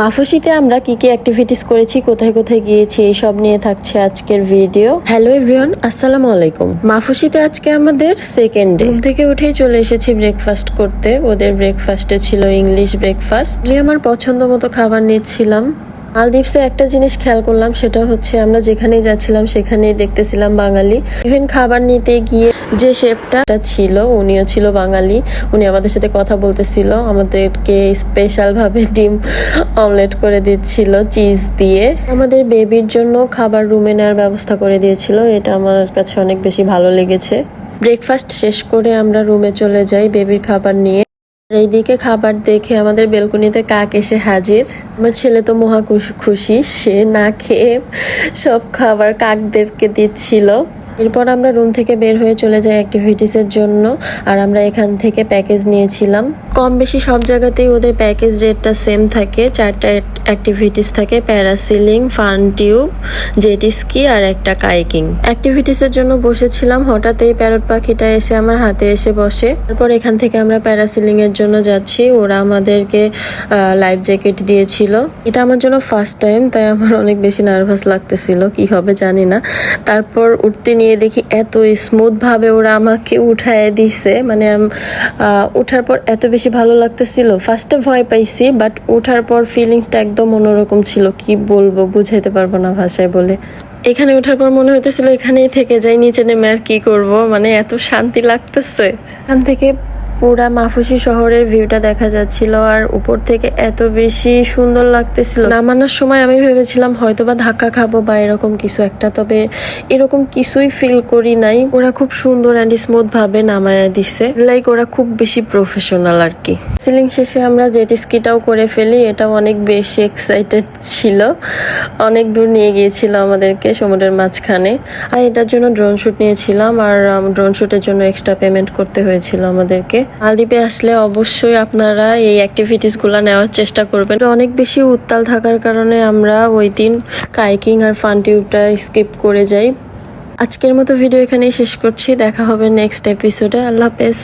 মাফুসিতে আমরা কি কি অ্যাক্টিভিটিস করেছি, কোথায় কোথায় গিয়েছি এইসব নিয়ে থাকছে আজকের ভিডিও হ্যালো এভরিওয়ান আসসালামু আলাইকুম। মাফুসিতে আজকে আমাদের সেকেন্ড ডে থেকে উঠেই চলে এসেছি ব্রেকফাস্ট করতে। ওদের ব্রেকফাস্টে ছিল ইংলিশ ব্রেকফাস্ট যে আমার পছন্দ মতো খাবার নিচ্ছিলাম। মালদ্বীপসে একটা জিনিস খেয়াল করলাম, সেটা হচ্ছে আমরা যেখানেই যাচ্ছিলাম সেখানেই দেখতেছিলাম বাঙালি। ইভেন খাবার নিতে গিয়ে যে শেফটা ছিল, উনিও ছিল বাঙালি। উনি আমাদের সাথে কথা বলতেছিল, আমাদেরকে স্পেশাল ভাবে ডিম অমলেট করে দিচ্ছিল চিজ দিয়ে। আমাদের বেবির জন্য খাবার রুমে নেওয়ার ব্যবস্থা করে দিয়েছিল, এটা আমার কাছে অনেক বেশি ভালো লেগেছে। ব্রেকফাস্ট শেষ করে আমরা রুমে চলে যাই বেবির খাবার নিয়ে। এইদিকে খাবার দেখে আমাদের বেলকুনিতে কাক এসে হাজির। আমার ছেলে তো মহা খুশ- সে না খেয়ে সব খাবার কাকদেরকে দিচ্ছিল। এরপর আমরা রুম থেকে বের হয়ে চলে যাই অ্যাক্টিভিটিসের জন্য, আর আমরা এখান থেকে প্যাকেজ নিয়েছিলাম। কম বেশি সব জায়গাতেই ওদের প্যাকেজ রেটটা সেম থাকে। চারটা অ্যাক্টিভিটিস থাকে parasailing fun tube jet ski আর একটা কাইকিং অ্যাক্টিভিটিসের জন্য বসেছিলাম, হঠাৎ এই প্যারট পাখিটা এসে আমার হাতে এসে বসে। তারপর এখান থেকে আমরা প্যারাসিলিং এর জন্য যাচ্ছি। ওরা আমাদেরকে লাইফ জ্যাকেট দিয়েছিল। এটা আমার জন্য ফার্স্ট টাইম তাই আমার অনেক বেশি নার্ভাস লাগতেছিল, কি হবে জানি না। তারপর উঠতে নিয়ে দেখি এত স্মুথভাবে ওরা আমাকে উঠায় দিছে। মানে ওঠার পর এত বেশি ভালো লাগতেছিল। ফার্স্টে ভয় পাইছি বাট ওঠার পর ফিলিংসটা একদম অন্যরকম ছিল। কি বলব, বুঝাইতে পারব না ভাষায় বলে। এখানে ওঠার পর মনে হইতেছিল এখানেই থেকে যাই, নিচে নেমে আর কি করব। মানে এত শান্তি লাগতেছে। এখান থেকে পুরা মাফুসি শহরের ভিউটা দেখা যাচ্ছিল আর উপর থেকে এত বেশি সুন্দর লাগতেছিল। নামানোর সময় আমি ভেবেছিলাম হয়তো বা ধাক্কা খাব বা এরকম কিছু একটা, তবে এরকম কিছুই ফিল করি নাই। ওরা খুব সুন্দর অ্যান্ড স্মুথ ভাবে নামায় দিছে। লাইক ওরা খুব বেশি প্রফেশনাল আর কি। সিলিং শেষে আমরা জেট স্কিটাও করে ফেলি এটাও অনেক বেশি এক্সাইটেড ছিল। অনেক দূর নিয়ে গিয়েছিল আমাদেরকে সমুদ্রের মাঝখানে। আর এটার জন্য ড্রোন শ্যুট নিয়েছিলাম আর ড্রোন শুটের জন্য এক্সট্রা পেমেন্ট করতে হয়েছিল আমাদেরকে। মালদ্বীপে আসলে অবশ্যই আপনারা এই অ্যাক্টিভিটিসগুলো নেওয়ার চেষ্টা করবেন। অনেক বেশি উত্তাল থাকার কারণে আমরা ওই দিন কাইকিং আর ফান টিউবটা স্কিপ করে যাই। আজকের মতো ভিডিও এখানেই শেষ করছি। দেখা হবে নেক্সট এপিসোডে আল্লাহ হাফেজ।